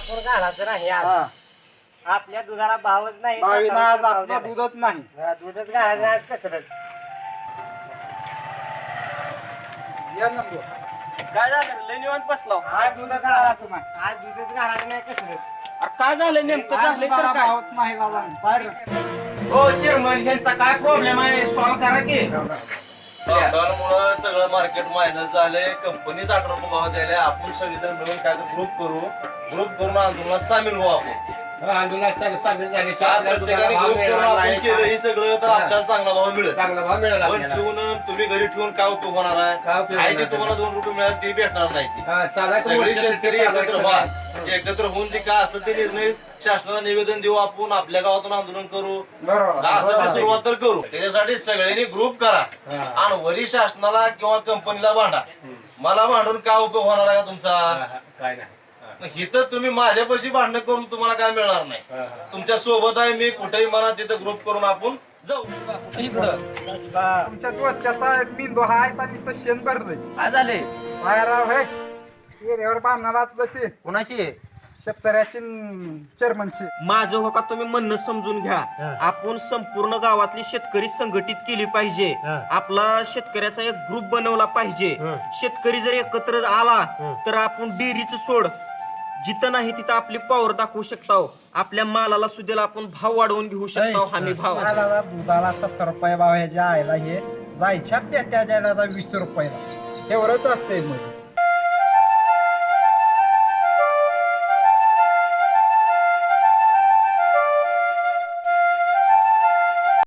दुधाचं नाही आज. हा. आपल्या दुधाला भावच नाही आज भाव आपला. दूधच नाही. हा, दूधच घालायचं नाही आज कसरत या नंबर काय झालं? लय निवांत बसला आज दूधच घालायचं नाही. आज दूधच घालायचं नाही कसरत अरे काय झालं? नेमकं आज झालंय तर दुधाला काय? भावच नाही बाबा. बाहेर हो चेअरमन ह्यांचा काय प्रॉब्लेम आहे? सॉल्व करा की. लॉकडाऊनमुळे सगळं मार्केट मायनस झालंय. कंपनीच अठरा रुपये भाव द्यायला आपण सगळेजण मिळून काय ग्रुप करू. ग्रुप करून आंदोलनात सामील व्हावं आपण. आंदोलनात सामील झाले. काय प्रत्येकाने ग्रुप करून आपण केलं. हे सगळं तर आपल्याला चांगला भाव मिळेल. चांगला भाव मिळाला पण आपल्याला. ठेवून तुम्ही घरी ठेवून काय उपयोग होणार काय आहे उपयोग आहे ते होणार? तुम्हाला दोन रुपये मिळाल ते भेटणार नाही. हा, चालायचं सगळे शेतकरी चालायचं एकत्र व्हा. एकत्र होऊन जे काय असेल ते निर्णय शासनाला निवेदन देऊ आपण आपल्या गावातून आंदोलन करू. बरोबर. असं सुरुवात तर करू. त्याच्यासाठी सगळ्यांनी ग्रुप करा. आणि वरी शासनाला किंवा कंपनीला भांडा. मला भांडून काय उपयोग होणार आहे का तुमचा? हा, काय नाही. इथं तुम्ही माझ्यापाशी भांडणं करून तुम्हाला काय मिळणार नाही. तुमच्यासोबत आहे मी कुठेही म्हणा तिथं ग्रुप करून आपण जाऊ. तुमच्या दोस्त्याचा मेंदू हा आहे नुसतं शेण भरलंय काय झाले? बाहेर राव हे. एरियावर बांधणार ते. कोणाची? शेतकऱ्याची चेअरमनची माझं हो का तुम्ही म्हणणं समजून घ्या. आपण संपूर्ण गावातली शेतकरी संघटित केली पाहिजे. आपला शेतकऱ्याचा एक ग्रुप बनवला पाहिजे. शेतकरी जर एकत्र आला तर आपण डेअरीचं सोड. जिथं नाही तिथं आपली पॉवर दाखवू शकतो. आपल्या मालाला सुद्धा आपण भाव वाढवून घेऊ शकतो हमी भाव. मालाला दुधाला सत्तर रुपये भाव ह्याच्या आयला हे जायच्या पेट्या द्यायला वीस रुपयाला. एवढंच असतंय मग.